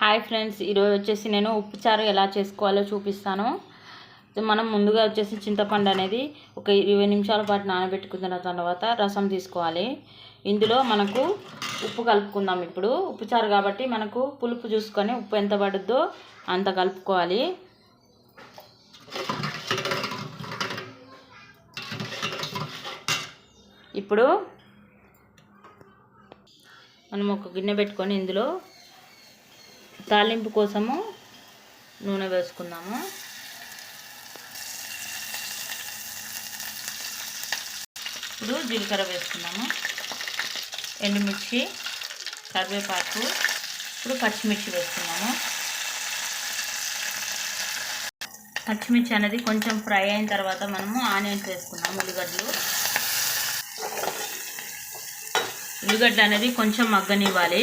Hi friends ఈరోజు వచ్చేసి నేను ఉప్పు చారు ఎలా చేసుకోవాలో చూపిస్తాను. మనం ముందుగా వచ్చేసి చింతపండు అనేది ఒక ఇరవై నిమిషాల పాటు నానబెట్టుకున్న తర్వాత రసం తీసుకోవాలి. ఇందులో మనకు ఉప్పు కలుపుకుందాం ఇప్పుడు. ఉప్పు చారు కాబట్టి మనకు పులుపు చూసుకొని ఉప్పు ఎంత పడుద్దో అంత కలుపుకోవాలి. ఇప్పుడు మనం ఒక గిన్నె పెట్టుకొని ఇందులో తాలింపు కోసము నూనె వేసుకుందాము. ఇప్పుడు జీలకర్ర వేసుకుందాము. ఎండుమిర్చి కరివేపాకు ఇప్పుడు పచ్చిమిర్చి వేసుకున్నాము పచ్చిమిర్చి అనేది కొంచెం ఫ్రై అయిన తర్వాత మనము ఆనియన్స్ వేసుకున్నాము ఉల్లిగడ్డలు. ఉల్లిగడ్డ అనేది కొంచెం మగ్గనివ్వాలి.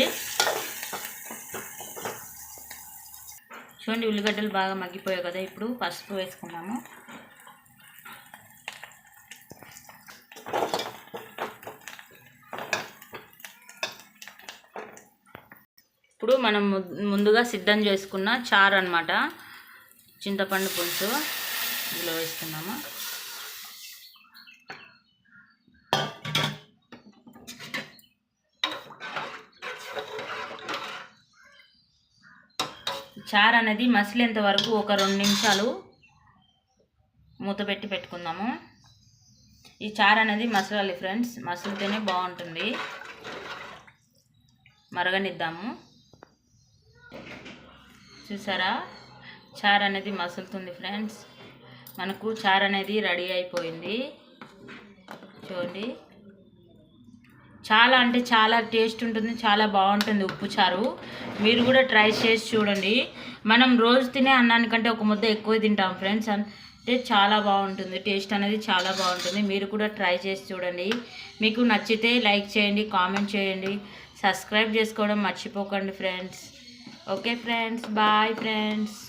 చూడండి ఉల్లిగడ్డలు బాగా మగ్గిపోయాయి కదా ఇప్పుడు పసుపు వేసుకున్నాము ఇప్పుడు మనం ము- ముందుగా సిద్ధం చేసుకున్న చారు అనమాట చింతపండు పులుసు. ఇందులో వేసుకున్నాము చారు అనేది మసిలేంత వరకు ఒక రెండు నిమిషాలు మూత పెట్టి పెట్టుకుందాము. ఈ చారు అనేది మసలాలి ఫ్రెండ్స్. మసిలితేనే బాగుంటుంది. మరగనిద్దాము. చూసారా? చారు అనేది మసులుతుంది ఫ్రెండ్స్. మనకు చారు అనేది రెడీ అయిపోయింది. చూడండి. చాలా అంటే చాలా టేస్ట్ ఉంటుంది చాలా బాగుంటుంది ఉప్పు చారు. మీరు కూడా ట్రై చేసి చూడండి. మనం రోజు తినే అన్నానికంటే ఒక ముద్ద ఎక్కువ తింటాం ఫ్రెండ్స్. అంటే చాలా బాగుంటుంది టేస్ట్ అనేది చాలా బాగుంటుంది. మీరు కూడా ట్రై చేసి చూడండి. మీకు నచ్చితే లైక్ చేయండి కామెంట్ చేయండి. సబ్స్క్రైబ్ చేసుకోవడం మర్చిపోకండి friends. Okay friends bye friends.